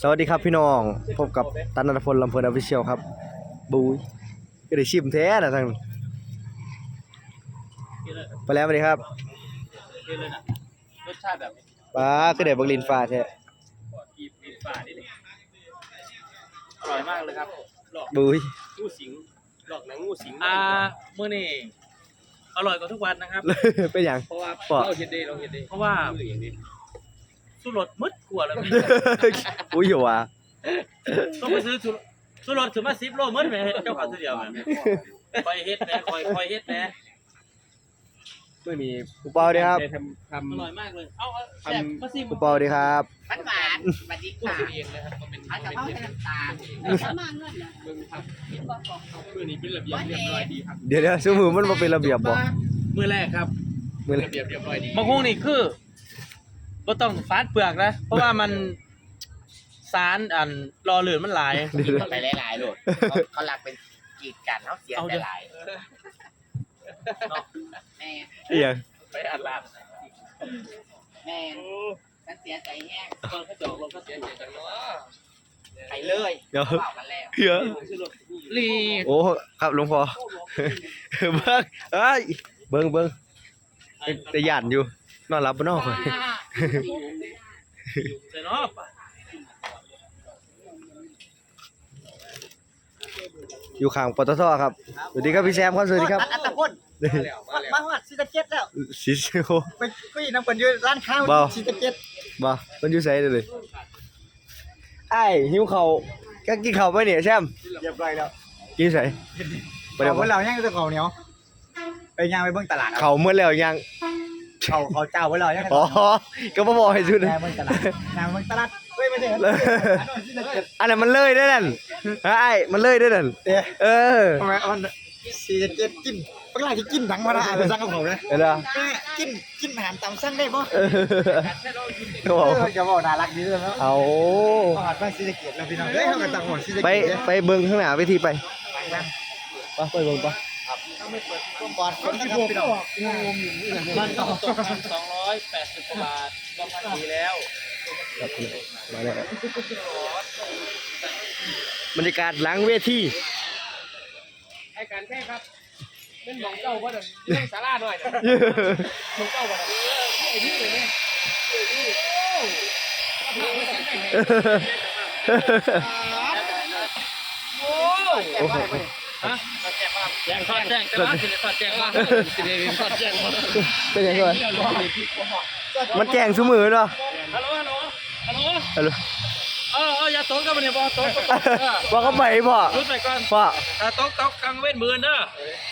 สวัสดีครับพี่น้อง พบกับตันนันทพลลำเพลินออฟฟิเชียลครับ บูยก็ได้ชิมแท้นะทางไปแล้วสวัสดีครับกินเลยนะรสชาติแบบป้าก็ได้บักลินฟ้าแท้กีบกีบป่านี่เลยอร่อยมากเลยครับหลอกบูยงูสิงหลอกหนังงูสิงอ่ามื้อนี้อร่อยกว่าทุกวันนะครับเป็นอย่างเพราะว่าปะเราเห็นดีเราเห็นดีเพราะว่าสุรสมืดข วดแล้วพี่อุ้ยอย่าว่าต้องไปซื้อสุรสุรสถึงมา10โลมืดแม่เจ้าของตัวเดียวแม่คอยเฮ็ดแม่คอยคอยเฮ็ดแม่ไม่มีกูเปาดีครับทำทำอร่อยมากเลย เอาเอาแซ่บมาซิมกูเปาดีครับหวานหวานสวัสดีพูดค่ะเองนะครับก็เป็นผัดกะเพราน้ำตาลมาเงินเหรอเบิ่งครับมื้อนี้เป็นระเบียบเรียบร้อยดีครับเดี๋ยวเดี๋ยวสมือมันมาเป็นระเบียบบ่มื้อแรกครับมือระเบียบเรียบร้อยดีมะฮุ่งนี่คือ บ่ต้องฟาดเปลือกนะ เพราะว่ามันสารอันรอเหลือนมันหลาย เดี๋ยวเดี๋ยวไปหลายๆโหลดเขาเขาหลักเป็นกีดกันเขาเสียเอาไปเดี๋ยว หลายแม่อีหยังไปอัดลาบแม่ฉันเสียใจแห้งตอนเขาจอกลงก็เสียใจจังเนาะไปเลยเดี๋ยวเขาบอกกันแล้วเหี้ยลีโอ้ครับหลวงพ่อเบิ้งเอ้ยเบิ้งเบิ้งแต่หยาดอยู่ นอนรับบ่นอนข่อย ใส่เนาะอยู่ข้างปตทครับ สวัสดีครับพี่แซมครับ สวัสดีครับอัตพลมาหอดซิตาเจ็ดแล้วซิโซไปคุยน้ำกันอยู่ร้านข้าวเบาซิตาเจ็ดบ่มันอยู่ไสเด้อเลยไอ้ายหิวข้าวก็กินข้าวไปเนี่ยแซมเรียบร้อยแล้ว กินไสไปเดี๋ยวเมื่อเรายังจะเขาเหนียวไปย่างไปเบิ่งตลาดข้าวหมดแล้วยัง เขาเขาเจ้าเมื่อเรายังอ๋อก็บ่บอกให้ชุดย่างเบิ่งตลาดย่างเบิ่งตลาดเฮ้ยไม่ใช่อันนั้นมันเลยได้อนั่นไอ้ายมันเลยได้อนั่นเอ๊ะเออทำไมมันซีจะเจ็ดกินปกติกินทั้งวันอะสั่งกับผมเลยเห็นบ่แม่กินกินอาหารตามสั่งได้ป่ะเออก็บอกจะบอกน่ารักดีเลยเนาะเอาอาหารบ้านซีจะเกียรติแล้วพี่น้องเฮ้ยเขากันต่างหมดซีจะไปเกียรติไปเบิ่งข้างหน้าเวทีไปไปกันไปไปเบิ่งไปต้ องไม่เปิดต้มก่อนคนที่พวกพี่น้องมันตกตกสองร้อยแปดสิบกว่าบาทก็พันดีแล้วมาแล้วบรรยากาศหลังเวทีให้การแค่ครับเป็นหมองเจ้าว่าเดี๋ยวเรื่องสาราหน่อยนะหมองเจ้าว่าเดี๋ยวไอ้นี่เลยเนี่ยโอ้โอ้โห แจ้งทอดแจ้งแต่ว่าสิได้ทอดแจ้งว่าสิได้ทอดแจ้งว่าเป็นยังไงวะมันแกล้งซุมือเนาะฮัลโหลฮัลโหลฮัลโหลฮัลโหลเออเอออย่าตกกันมาเนี่ยบอตกบอกเขาไปพ่อรุดไปก่อนพ่ออ่าตกตกกลางเว้นมือเด้อ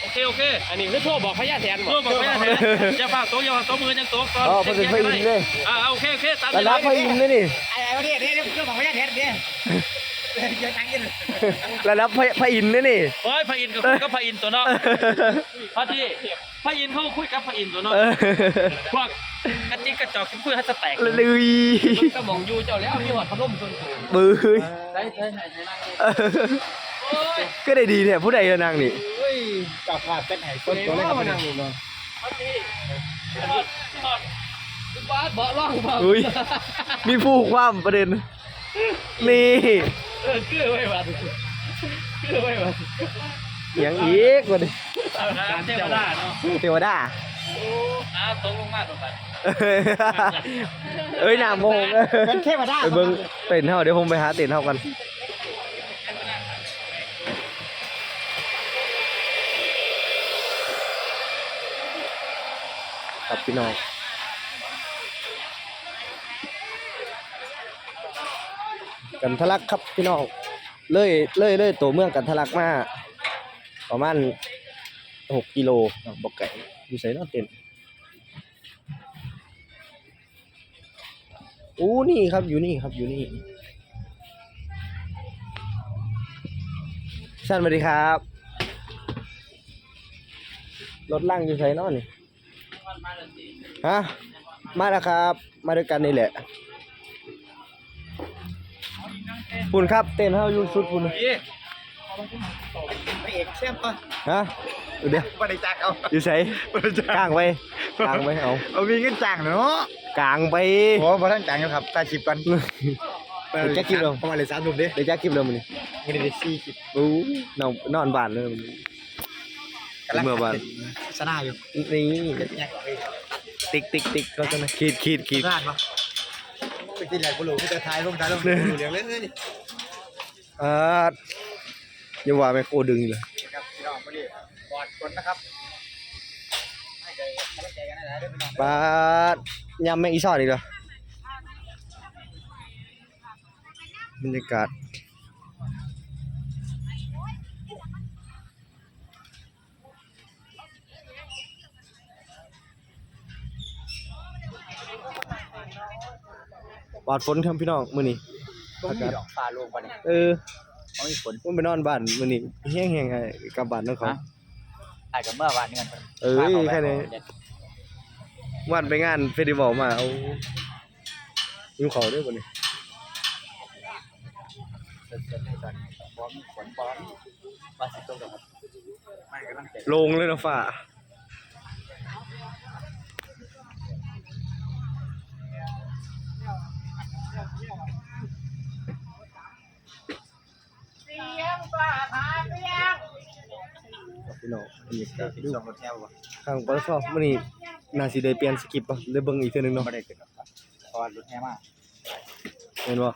โอเคโอเค อันนี้คือโทรบอกพญาแทนโทรบอกพญาแทนอย่าฝากตกอย่าฝากตกมือยังตกก่อนอ๋อเพิ่นเป็นพระอินทร์เลยอ่าโอเคโอเคตามระดับพระอินทร์เลยนี่ไอ้ไอ้ประเทศนี้เรื่องของประเทศนี้เนี่ยเยอะจังกิน ระดับพระพระอินทร์เลยนี่ เฮ้ยพระอินทร์กับคุยกับพระอินทร์ตัวเนาะพอดีพระอินทร์เขาคุยกับพระอินทร์ตัวเนาะเออพวกกระจิกกระจอกเพื่อให้จะแตกเลยก็มองอยู่เจ้าแล้วมีหอดพัดลมส่วนสูงมือได้ใช่ใช่ใช่นั่งเออก็ได้ดีเนี่ยผู้ใดจะนั่งนี่กับขาดเป็นไห้ต้นตัวเล็กกับมันอยู่เนาะพอดีหอดบาสเบาะล่องเบาอุ้ย มีผู้ความประเด็น นี่ เออคือไว้บัดคือไว้บัดหยังอีกวะนี่การเทวดาเนาะเทวดาโอ้อาตกลงมาตรงไปเอ้ยหน้าโมงเป็นเทวดาไปเบิ่งเต็นท์เฮาเดี๋ยวผมไปหาเต็นท์เฮากันครับพี่น้อง กันทะลักครับพี่น้องเลยเลยเลยตัวเมืองกันทะลักมาประมาณหกกิโลบอกไก่อยู่ใส่นอเต็นอู้นี่ครับอยู่นี่ครับอยู่นี่ท่านสวัสดีครับ รถล่างอยู่ใส่นอนี่ฮะมาแล้วครับ มาด้วยกันนี่แหละ ปุ่นครับเต้นเฮาอยู่สุดปุ่นเอ๊ะพระเอกเข้มป่ะฮะเดี๋ยวบริจาคเอาอยู่ใส่กลางไปกลางไปเอาเอามีเงินจ้างเนาะกลางไปโอ้พอท่านจ้างอยู่ครับตาชิบกันแจ็คคิวเดิมประมาณเลยสามหนุ่มดิได้จักคลิปเลยมื้อนี้ไม่ได้สี่คลิปอู้นอนนอนบ้านเลยมื้อนี้เมื่อวานชนะอยู่นี่เจ็ดแยกไปติ๊กติ๊กติ๊กก็จะนะขีดขีดขีดพลาดปะ ไปกินแหลกบุหรี่ก็จะทายลงทายลงบุหรี่เหลืองเลยนี่อ่าอย่าว่าแม่โคดึงอยู่เลยครับพี่น้องมาดิกอดคนนะครับให้ใจกำลังใจกันนะเด้อพี่น้องปลายำแมงอีซอดอีกเหรอบรรยากาศ อดฝนครับพี่น้องมื้อนี้ต้องมีดอกฟ้าลงไปเนี่ยเออเขามีฝนผมไปนอนบ้านมื้อนี้แห้งๆไงกลับบ้านนำเขาฮะอาจจะเมื่อวานนี้กันเอ้ยแค่นี้วันไปงานเฟสติวัลมาเอายิ้มเขาด้วยบ่นี่เสร็จๆให้ตอนบอมฝนบอมมาสิตรงกับไม่กำลังใจลงเลยเนาะฝ่า พี่น้องบรรยากาศที่ดูสองรถแถววะข้างปตทมื้อนี้น่าสิได้เปลี่ยนสคริปต์ป่ะได้เบิ่งอีกเทื่อนึงเนาะไม่ได้เกิดกับเพราะว่ารถแถวมากเห็นบ่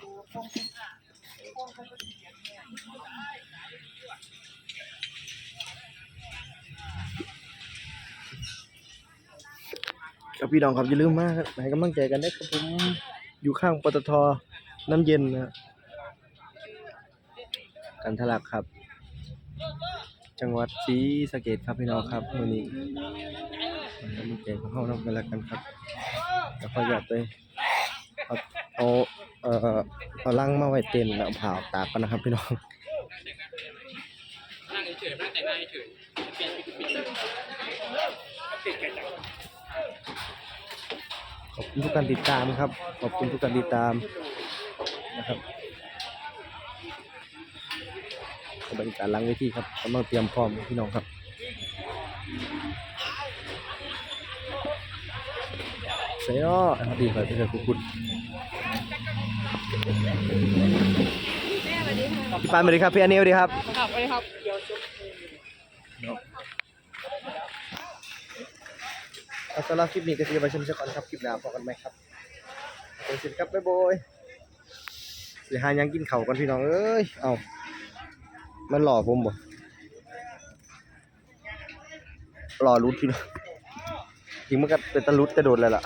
ครับพี่น้องครับอย่าลืมมาครับให้กำลังใจกันได้ครับผม อยู่ข้างปตทน้ำเย็นนะกันทะลักครับ จังหวัดศรีสะเกษครับพี่น้องครับมื้อนี้ให้กำลังใจของเฮานำกันแล้วกันครับแล้วก็อยากไปเอาเอาเอ่อเอาลังมาไว้เต็นแล้วเผ้าตากกันนะครับพี่น้องนั่งเฉยนั่งแต่หน้าเฉยเปลี่ยนปิดๆปิดกันจัง ขอบคุณทุกการติดตามครับ ขอบคุณทุกการติดตามนะครับบรรยากาศหลังเวทีครับกำลังเตรียมพร้อมพี่น้องครับเสียเนาะครับดีครับที่จะคุณพี่ปานสวัสดีครับ พี่อันนี้สวัสดีครับ ครับไปครับเดี๋ยวจบ เอาสำหรับคลิปนี้ก็จะไปชมเสียก่อนครับคลิปหน้าพอกันไหมครับขอบคุณครับบ๊ายบายสิหายังกินเข่ากันพี่น้องเอ้ยเอามันหล่อผมบ่หล่อรุดพี่น้องจริงมันก็เป็นตะลุดแต่โดนเลยล่ะ